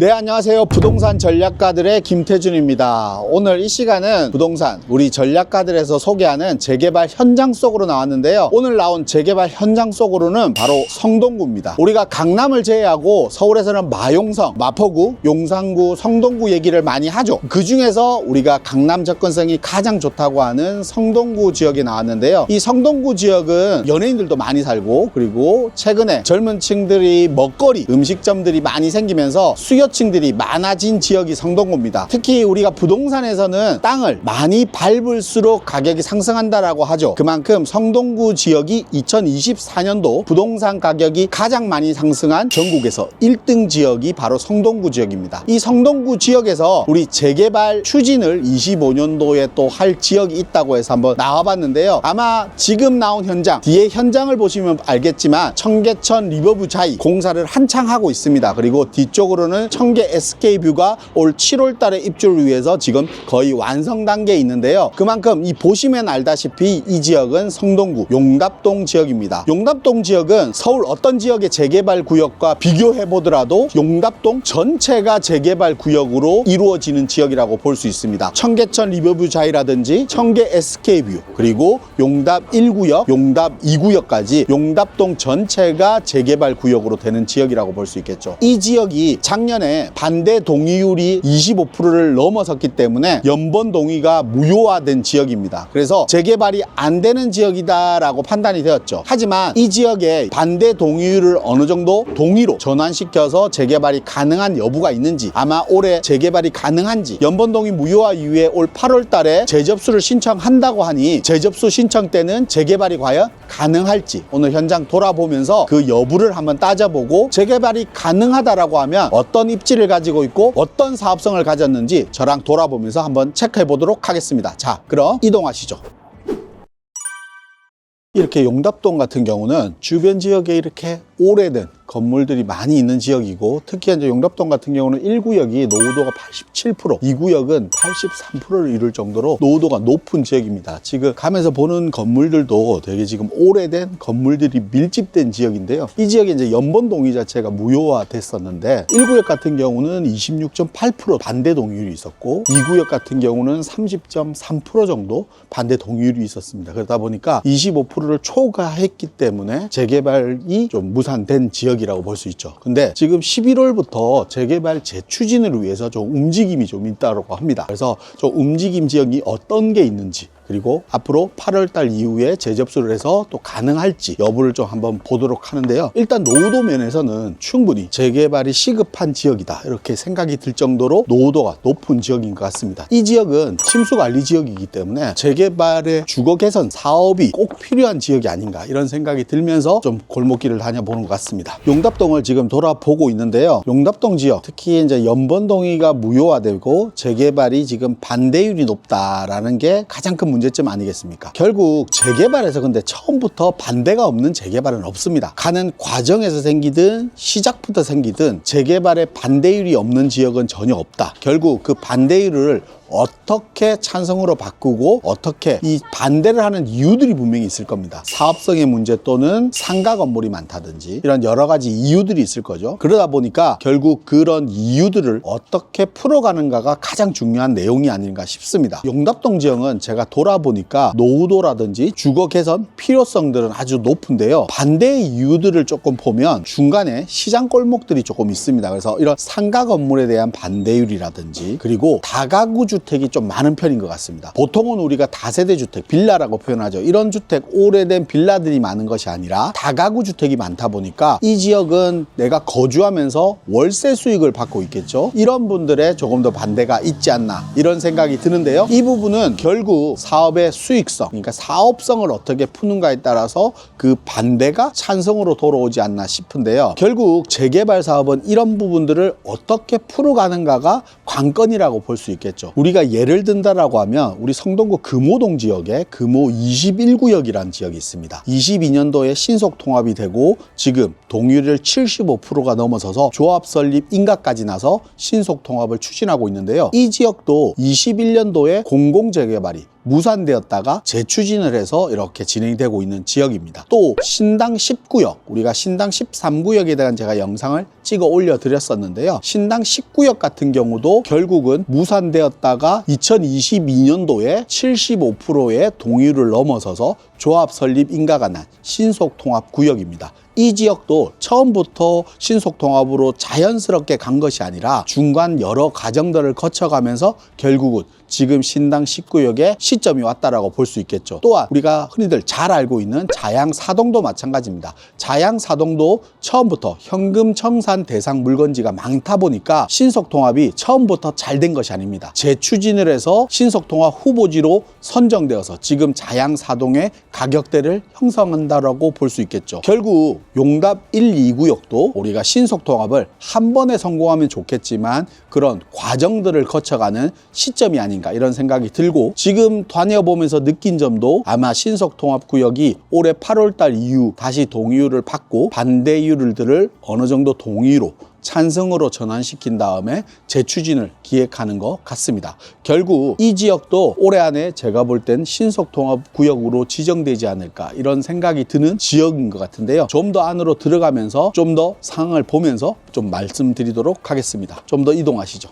네, 안녕하세요. 부동산 전략가들의 김태준입니다. 오늘 이 시간은 부동산, 우리 전략가들에서 소개하는 재개발 현장 속으로 나왔는데요. 오늘 나온 재개발 현장 속으로는 바로 성동구입니다. 우리가 강남을 제외하고 서울에서는 마용성, 마포구, 용산구, 성동구 얘기를 많이 하죠. 그 중에서 우리가 강남 접근성이 가장 좋다고 하는 성동구 지역에 나왔는데요. 이 성동구 지역은 연예인들도 많이 살고 그리고 최근에 젊은 층들이 먹거리, 음식점들이 많이 생기면서 수요 층들이 많아진 지역이 성동구입니다. 특히 우리가 부동산에서는 땅을 많이 밟을수록 가격이 상승한다라고 하죠. 그만큼 성동구 지역이 2024년도 부동산 가격이 가장 많이 상승한 전국에서 1등 지역이 바로 성동구 지역입니다. 이 성동구 지역에서 우리 재개발 추진을 25년도에 또 할 지역이 있다고 해서 한번 나와봤는데요. 아마 지금 나온 현장, 뒤에 현장을 보시면 알겠지만 청계천 리버브 자이 공사를 한창 하고 있습니다. 그리고 뒤쪽으로는 청계 SK뷰가 올 7월 달에 입주를 위해서 지금 거의 완성 단계에 있는데요. 그만큼 이 보시면 알다시피 이 지역은 성동구 용답동 지역입니다. 용답동 지역은 서울 어떤 지역의 재개발 구역과 비교해 보더라도 용답동 전체가 재개발 구역으로 이루어지는 지역이라고 볼 수 있습니다. 청계천 리버뷰 자이라든지 청계 SK뷰 그리고 용답 1구역, 용답 2구역까지 용답동 전체가 재개발 구역으로 되는 지역이라고 볼 수 있겠죠. 이 지역이 작년에 반대 동의율이 25%를 넘어섰기 때문에 연번 동의가 무효화된 지역입니다. 그래서 재개발이 안 되는 지역이다라고 판단이 되었죠. 하지만 이 지역에 반대 동의율을 어느 정도 동의로 전환시켜서 재개발이 가능한 여부가 있는지 아마 올해 재개발이 가능한지 연번 동의 무효화 이후에 올 8월 달에 재접수를 신청한다고 하니 재접수 신청 때는 재개발이 과연 가능할지 오늘 현장 돌아보면서 그 여부를 한번 따져보고 재개발이 가능하다라고 하면 어떤 입 지를 가지고 있고 어떤 사업성을 가졌는지 저랑 돌아보면서 한번 체크해 보도록 하겠습니다. 자, 그럼 이동하시죠. 이렇게 용답동 같은 경우는 주변 지역에 이렇게 오래된 건물들이 많이 있는 지역이고 특히 이제 용답동 같은 경우는 1구역이 노후도가 87%, 2구역은 83%를 이룰 정도로 노후도가 높은 지역입니다. 지금 가면서 보는 건물들도 되게 지금 오래된 건물들이 밀집된 지역인데요. 이 지역에 이제 연번 동의 자체가 무효화 됐었는데 1구역 같은 경우는 26.8% 반대 동의율이 있었고 2구역 같은 경우는 30.3% 정도 반대 동의율이 있었습니다. 그러다 보니까 25%를 초과했기 때문에 재개발이 좀 무 산된 지역이라고 볼 수 있죠. 근데 지금 11월부터 재개발 재추진을 위해서 좀 움직임이 좀 있다고 합니다. 그래서 좀 움직임 지역이 어떤 게 있는지 그리고 앞으로 8월 달 이후에 재접수를 해서 또 가능할지 여부를 좀 한번 보도록 하는데요. 일단 노후도 면에서는 충분히 재개발이 시급한 지역이다. 이렇게 생각이 들 정도로 노후도가 높은 지역인 것 같습니다. 이 지역은 침수 관리 지역이기 때문에 재개발의 주거 개선 사업이 꼭 필요한 지역이 아닌가 이런 생각이 들면서 좀 골목길을 다녀보는 것 같습니다. 용답동을 지금 돌아보고 있는데요. 용답동 지역 특히 이제 연번 동의가 무효화되고 재개발이 지금 반대율이 높다라는 게 가장 큰 문제 점 아니겠습니까? 결국 재개발에서 근데 처음부터 반대가 없는 재개발은 없습니다. 가는 과정에서 생기든 시작부터 생기든 재개발에 반대율이 없는 지역은 전혀 없다. 결국 그 반대율을 어떻게 찬성으로 바꾸고 어떻게 이 반대를 하는 이유들이 분명히 있을 겁니다. 사업성의 문제 또는 상가 건물이 많다든지 이런 여러 가지 이유들이 있을 거죠. 그러다 보니까 결국 그런 이유들을 어떻게 풀어가는가가 가장 중요한 내용이 아닌가 싶습니다. 용답동 지역은 제가 돌아 보니까 노후도라든지 주거 개선 필요성들은 아주 높은데요. 반대의 이유들을 조금 보면 중간에 시장 골목들이 조금 있습니다. 그래서 이런 상가 건물에 대한 반대율이라든지 그리고 다가구 주택이 좀 많은 편인 것 같습니다. 보통은 우리가 다세대 주택, 빌라라고 표현하죠. 이런 주택, 오래된 빌라들이 많은 것이 아니라 다가구 주택이 많다 보니까 이 지역은 내가 거주하면서 월세 수익을 받고 있겠죠. 이런 분들의 조금 더 반대가 있지 않나 이런 생각이 드는데요. 이 부분은 결국 사 업의 수익성, 그러니까 사업성을 어떻게 푸는가에 따라서 그 반대가 찬성으로 돌아오지 않나 싶은데요. 결국 재개발 사업은 이런 부분들을 어떻게 풀어가는가가 관건이라고 볼 수 있겠죠. 우리가 예를 든다라고 하면 우리 성동구 금호동 지역에 금호 21구역이라는 지역이 있습니다. 22년도에 신속 통합이 되고 지금 동의율 75%가 넘어서서 조합 설립 인가까지 나서 신속 통합을 추진하고 있는데요. 이 지역도 21년도에 공공 재개발이 무산되었다가 재추진을 해서 이렇게 진행되고 있는 지역입니다. 또 신당 10구역, 우리가 신당 13구역에 대한 제가 영상을 찍어 올려드렸었는데요. 신당 10구역 같은 경우도 결국은 무산되었다가 2022년도에 75%의 동의율을 넘어서서 조합 설립 인가가 난 신속통합 구역입니다. 이 지역도 처음부터 신속통합으로 자연스럽게 간 것이 아니라 중간 여러 과정들을 거쳐가면서 결국은 지금 신당 19역에 시점이 왔다라고 볼 수 있겠죠. 또한 우리가 흔히들 잘 알고 있는 자양 사동도 마찬가지입니다. 자양 사동도 처음부터 현금 청산 대상 물건지가 많다 보니까 신속 통합이 처음부터 잘 된 것이 아닙니다. 재추진을 해서 신속 통합 후보지로 선정되어서 지금 자양 사동의 가격대를 형성한다라고 볼 수 있겠죠. 결국 용답 1, 2구역도 우리가 신속 통합을 한 번에 성공하면 좋겠지만 그런 과정들을 거쳐가는 시점이 아닌가 이런 생각이 들고 지금 다녀보면서 느낀 점도 아마 신속통합구역이 올해 8월달 이후 다시 동의율을 받고 반대율들을 어느 정도 동의로 찬성으로 전환시킨 다음에 재추진을 기획하는 것 같습니다. 결국 이 지역도 올해 안에 제가 볼 땐 신속통합구역으로 지정되지 않을까 이런 생각이 드는 지역인 것 같은데요. 좀 더 안으로 들어가면서 좀 더 상황을 보면서 좀 말씀드리도록 하겠습니다. 좀 더 이동하시죠.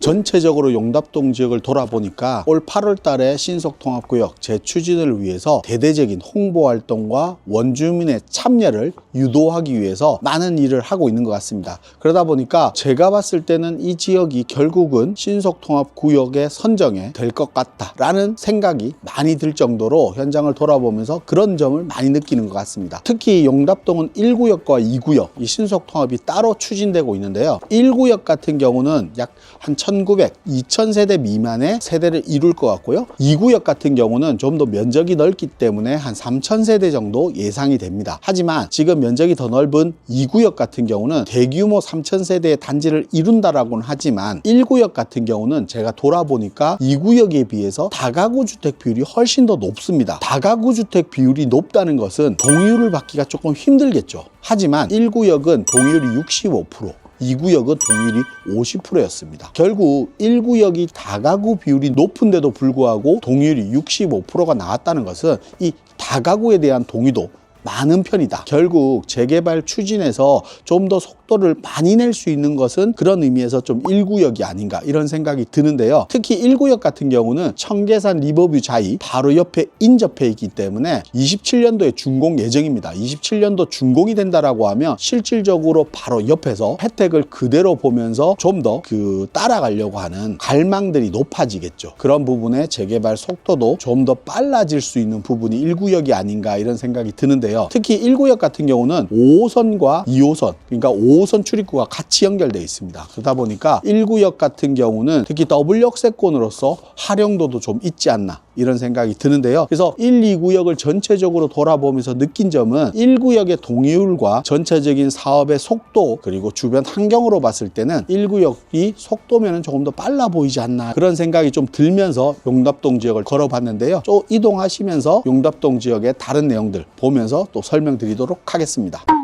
전체적으로 용답동 지역을 돌아보니까 올 8월 달에 신속통합구역 재추진을 위해서 대대적인 홍보 활동과 원주민의 참여를 유도하기 위해서 많은 일을 하고 있는 것 같습니다. 그러다 보니까 제가 봤을 때는 이 지역이 결국은 신속통합구역의 선정에 될 것 같다라는 생각이 많이 들 정도로 현장을 돌아보면서 그런 점을 많이 느끼는 것 같습니다. 특히 용답동은 1구역과 2구역 이 신속통합이 따로 추진되고 있는데요. 1구역 같은 경우는 약한 1900, 2000세대 미만의 세대를 이룰 것 같고요. 2구역 같은 경우는 좀 더 면적이 넓기 때문에 한 3000세대 정도 예상이 됩니다. 하지만 지금 면적이 더 넓은 2구역 같은 경우는 대규모 3000세대의 단지를 이룬다라고는 하지만 1구역 같은 경우는 제가 돌아보니까 2구역에 비해서 다가구 주택 비율이 훨씬 더 높습니다. 다가구 주택 비율이 높다는 것은 동의율을 받기가 조금 힘들겠죠. 하지만 1구역은 동의율이 65%, 2구역은 동일이 50%였습니다. 결국 1구역이 다가구 비율이 높은데도 불구하고 동일이 65%가 나왔다는 것은 이 다가구에 대한 동의도 많은 편이다. 결국 재개발 추진에서 좀 더 속도를 많이 낼 수 있는 것은 그런 의미에서 좀 1구역이 아닌가 이런 생각이 드는데요. 특히 1구역 같은 경우는 청계산 리버뷰 자이 바로 옆에 인접해 있기 때문에 27년도에 준공 예정입니다. 27년도 준공이 된다라고 하면 실질적으로 바로 옆에서 혜택을 그대로 보면서 좀 더 그 따라가려고 하는 갈망들이 높아지겠죠. 그런 부분에 재개발 속도도 좀 더 빨라질 수 있는 부분이 1구역이 아닌가 이런 생각이 드는데 요. 특히 1구역 같은 경우는 5호선과 2호선 그러니까 5호선 출입구가 같이 연결되어 있습니다. 그러다 보니까 1구역 같은 경우는 특히 더블 역세권으로서 활용도도 좀 있지 않나 이런 생각이 드는데요. 그래서 1, 2구역을 전체적으로 돌아보면서 느낀 점은 1구역의 동의율과 전체적인 사업의 속도 그리고 주변 환경으로 봤을 때는 1구역이 속도면은 조금 더 빨라 보이지 않나 그런 생각이 좀 들면서 용답동 지역을 걸어봤는데요. 좀 이동하시면서 용답동 지역의 다른 내용들 보면서 또 설명드리도록 하겠습니다.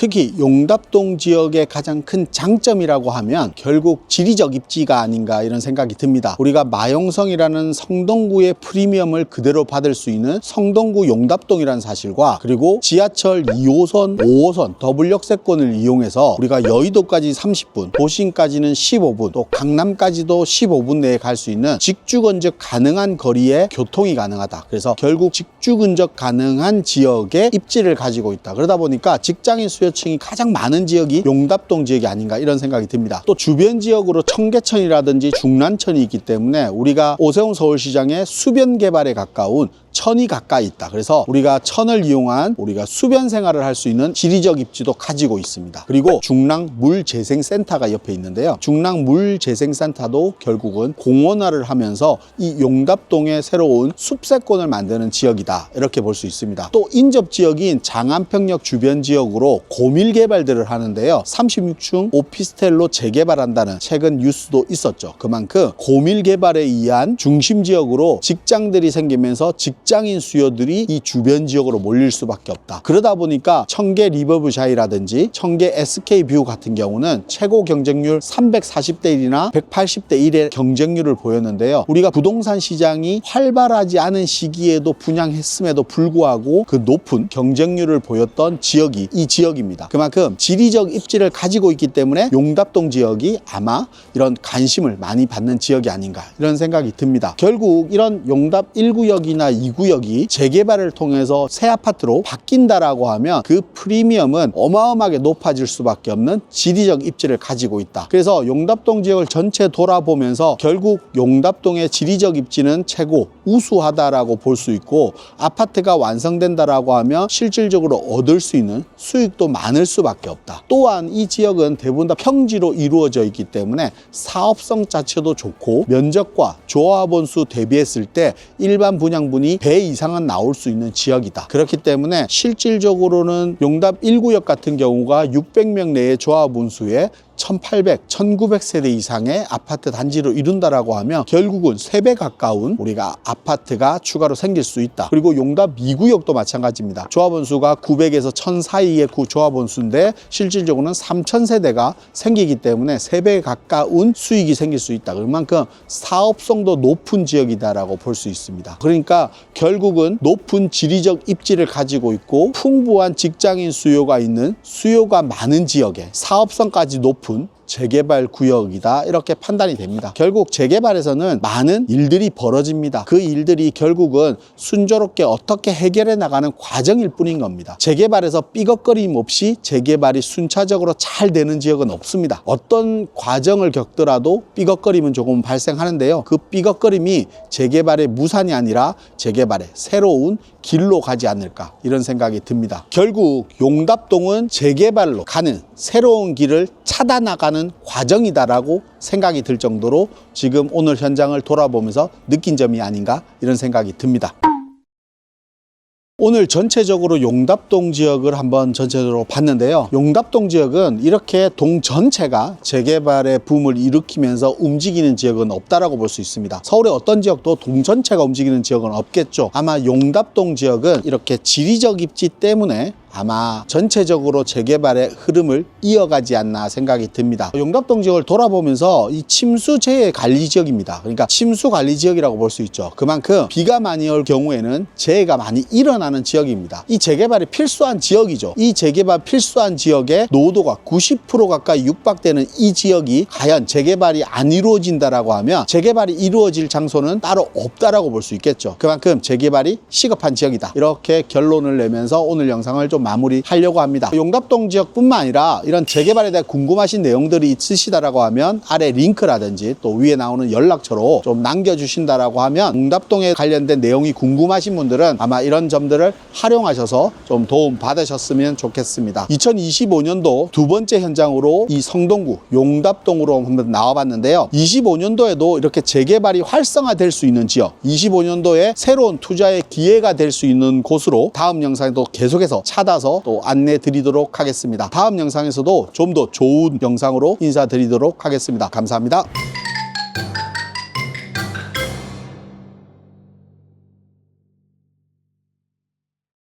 특히 용답동 지역의 가장 큰 장점이라고 하면 결국 지리적 입지가 아닌가 이런 생각이 듭니다. 우리가 마용성이라는 성동구의 프리미엄을 그대로 받을 수 있는 성동구 용답동이라는 사실과 그리고 지하철 2호선, 5호선 더블 역세권을 이용해서 우리가 여의도까지 30분, 도심까지는 15분, 또 강남까지도 15분 내에 갈 수 있는 직주 근접 가능한 거리에 교통이 가능하다. 그래서 결국 직주 근접 가능한 지역에 입지를 가지고 있다. 그러다 보니까 직장인 수요 수요층이 가장 많은 지역이 용답동 지역이 아닌가 이런 생각이 듭니다. 또 주변 지역으로 청계천이라든지 중란천이 있기 때문에 우리가 오세훈 서울시장의 수변 개발에 가까운 천이 가까이 있다. 그래서 우리가 천을 이용한 우리가 수변 생활을 할 수 있는 지리적 입지도 가지고 있습니다. 그리고 중랑 물재생센터가 옆에 있는데요. 중랑 물재생센터도 결국은 공원화를 하면서 이 용답동의 새로운 숲세권을 만드는 지역이다. 이렇게 볼 수 있습니다. 또 인접 지역인 장안평역 주변 지역으로 고밀 개발들을 하는데요. 36층 오피스텔로 재개발한다는 최근 뉴스도 있었죠. 그만큼 고밀 개발에 의한 중심 지역으로 직장들이 생기면서 직장 직장인 수요들이 이 주변 지역으로 몰릴 수밖에 없다. 그러다 보니까 청계 리버브샤이라든지 청계 SK뷰 같은 경우는 최고 경쟁률 340대 1이나 180대 1의 경쟁률을 보였는데요. 우리가 부동산 시장이 활발하지 않은 시기에도 분양했음에도 불구하고 그 높은 경쟁률을 보였던 지역이 이 지역입니다. 그만큼 지리적 입지를 가지고 있기 때문에 용답동 지역이 아마 이런 관심을 많이 받는 지역이 아닌가 이런 생각이 듭니다. 결국 이런 용답 1구역이나 2구 역이 재개발을 통해서 새 아파트로 바뀐다라고 하면 그 프리미엄은 어마어마하게 높아질 수밖에 없는 지리적 입지를 가지고 있다. 그래서 용답동 지역을 전체 돌아보면서 결국 용답동의 지리적 입지는 최고 우수하다라고 볼 수 있고 아파트가 완성된다라고 하면 실질적으로 얻을 수 있는 수익도 많을 수밖에 없다. 또한 이 지역은 대부분 다 평지로 이루어져 있기 때문에 사업성 자체도 좋고 면적과 조합원 수 대비했을 때 일반 분양분이 배 이상은 나올 수 있는 지역이다. 그렇기 때문에 실질적으로는 용답 1구역 같은 경우가 600명 내의 조합 원 수에 1800, 1900세대 이상의 아파트 단지로 이룬다라고 하면 결국은 3배 가까운 우리가 아파트가 추가로 생길 수 있다. 그리고 용답 2구역도 마찬가지입니다. 조합원 수가 900에서 1000 사이의 구 조합원 수인데 실질적으로는 3000세대가 생기기 때문에 3배 가까운 수익이 생길 수 있다. 그만큼 사업성도 높은 지역이다라고 볼 수 있습니다. 그러니까 결국은 높은 지리적 입지를 가지고 있고 풍부한 직장인 수요가 있는 수요가 많은 지역에 사업성까지 높은 滚 재개발 구역이다 이렇게 판단이 됩니다. 결국 재개발에서는 많은 일들이 벌어집니다. 그 일들이 결국은 순조롭게 어떻게 해결해 나가는 과정일 뿐인 겁니다. 재개발에서 삐걱거림 없이 재개발이 순차적으로 잘 되는 지역은 없습니다. 어떤 과정을 겪더라도 삐걱거림은 조금 발생하는데요. 그 삐걱거림이 재개발의 무산이 아니라 재개발의 새로운 길로 가지 않을까 이런 생각이 듭니다. 결국 용답동은 재개발로 가는 새로운 길을 찾아 나가는 과정이다라고 생각이 들 정도로 지금 오늘 현장을 돌아보면서 느낀 점이 아닌가 이런 생각이 듭니다. 오늘 전체적으로 용답동 지역을 한번 전체적으로 봤는데요. 용답동 지역은 이렇게 동 전체가 재개발의 붐을 일으키면서 움직이는 지역은 없다라고 볼 수 있습니다. 서울의 어떤 지역도 동 전체가 움직이는 지역은 없겠죠. 아마 용답동 지역은 이렇게 지리적 입지 때문에 아마 전체적으로 재개발의 흐름을 이어가지 않나 생각이 듭니다. 용답동 지역을 돌아보면서 이 침수재해 관리 지역입니다. 그러니까 침수 관리 지역이라고 볼 수 있죠. 그만큼 비가 많이 올 경우에는 재해가 많이 일어나는 지역입니다. 이 재개발이 필수한 지역이죠. 이 재개발 필수한 지역의 노도가 90% 가까이 육박되는 이 지역이 과연 재개발이 안 이루어진다라고 하면 재개발이 이루어질 장소는 따로 없다라고 볼 수 있겠죠. 그만큼 재개발이 시급한 지역이다. 이렇게 결론을 내면서 오늘 영상을 좀 마무리하려고 합니다. 용답동 지역뿐만 아니라 이런 재개발에 대해 궁금하신 내용들이 있으시다라고 하면 아래 링크라든지 또 위에 나오는 연락처로 좀 남겨주신다라고 하면 용답동에 관련된 내용이 궁금하신 분들은 아마 이런 점들을 활용하셔서 좀 도움 받으셨으면 좋겠습니다. 2025년도 두 번째 현장으로 이 성동구 용답동으로 한번 나와봤는데요. 25년도에도 이렇게 재개발이 활성화될 수 있는 지역, 25년도에 새로운 투자의 기회가 될 수 있는 곳으로 다음 영상에도 계속해서 찾 아서 또 안내 드리도록 하겠습니다. 다음 영상에서도 좀 더 좋은 영상으로 인사드리도록 하겠습니다. 감사합니다.